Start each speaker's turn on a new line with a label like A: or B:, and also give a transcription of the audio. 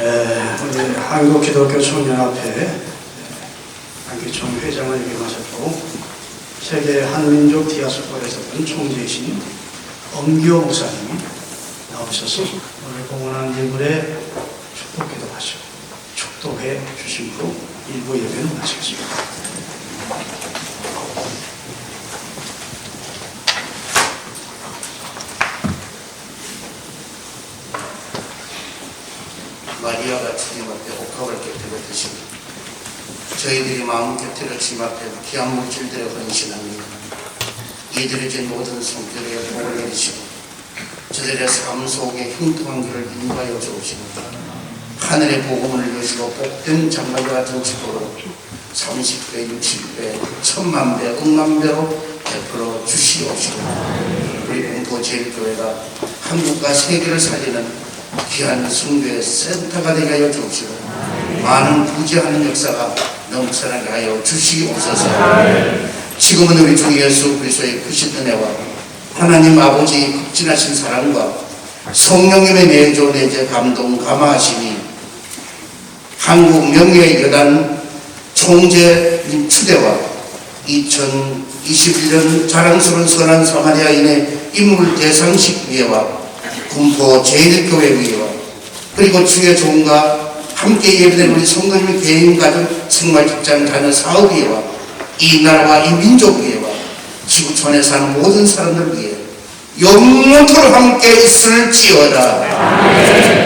A: 에, 우리 한국기독교총연합회 한기총 회장을 역임하셨고 세계 한민족 디아스포라에서 본 총재이신 엄기호 목사님이 나오셔서 오늘 공헌한 일물에 축복기도 하시고 축도해 주심으로 일부 예배는 마치겠습니다.
B: 마리아가 주님 앞에 옥합을 깨뜨려 드시고 저희들이 마음 깨뜨려 주님 앞에 귀한 물질들을 헌신합니다. 이들이 진 모든 성결에 복을 내리시고 저들의 삶 속에 형통한 길을 인도하여 주옵시고 하늘의 복음을 여시고 복된 장막과 같은 집으로 30배, 60배, 천만 배, 억만 배로 베풀어 주시옵시고 우리 공포 제일교회가 한국과 세계를 살리는 귀한 성교의 센터가 되게 하여 주옵시고 많은 부지하는 역사가 넘쳐나게 하여 주시옵소서. 지금은 우리 주 예수 그리스도의 크신 은혜와 하나님 아버지의 극진하신 사랑과 성령님의 내조 내재 감동 감화하심이 한국 명예여단 총재님 추대와 2021년 자랑스러운 선한 사마리아인의 인물 대상식 위회와 군포 제1교회 위회와 그리고 주의 종과 함께 예배된 우리 성도님 개인 가족 생활 직장 자녀 사업위회와 이 나라와 이 민족위회와 지구촌에 사는 모든 사람들 위해 영원토록 함께 있을지어다.